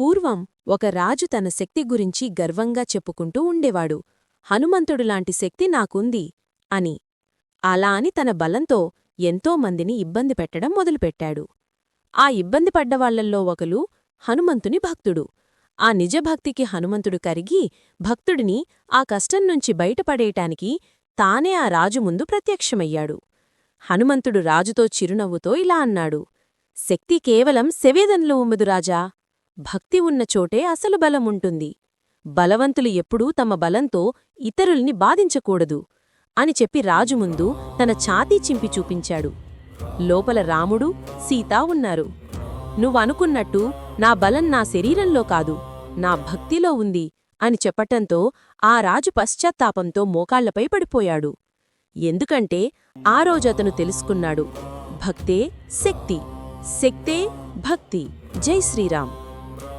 పూర్వం ఒక రాజు తన శక్తి గురించి గర్వంగా చెప్పుకుంటూ ఉండేవాడు. హనుమంతుడులాంటి శక్తి నాకుంది అని. అలా అని తన బలంతో ఎంతో మందిని ఇబ్బంది పెట్టడం మొదలుపెట్టాడు. ఆ ఇబ్బంది పడ్డవాళ్ళల్లో ఒకలు హనుమంతుని భక్తుడు. ఆ నిజభక్తికి హనుమంతుడు కరిగి భక్తుడిని ఆ కష్టం నుంచి బయటపడేయటానికి తానే ఆ రాజు ముందు ప్రత్యక్షమయ్యాడు. హనుమంతుడు రాజుతో చిరునవ్వుతో ఇలా అన్నాడు. శక్తి కేవలం సెవేదన్లో ఉమ్మదు రాజా భక్తి ఉన్న చోటే అసలు బలముంటుంది. బలవంతులు ఎప్పుడూ తమ బలంతో ఇతరుల్ని బాధించకూడదు అని చెప్పి రాజు ముందు తన ఛాతీ చింపి చూపించాడు. లోపల రాముడు సీతా ఉన్నారు. నువ్వనుకున్నట్టు నా బలం నా శరీరంలో కాదు నా భక్తిలో ఉంది అని చెప్పటంతో ఆ రాజు పశ్చాత్తాపంతో మోకాళ్ళపై పడిపోయాడు. ఎందుకంటే ఆ రోజతను తెలుసుకున్నాడు భక్తే శక్తి శక్తే భక్తి జై శ్రీరామ్.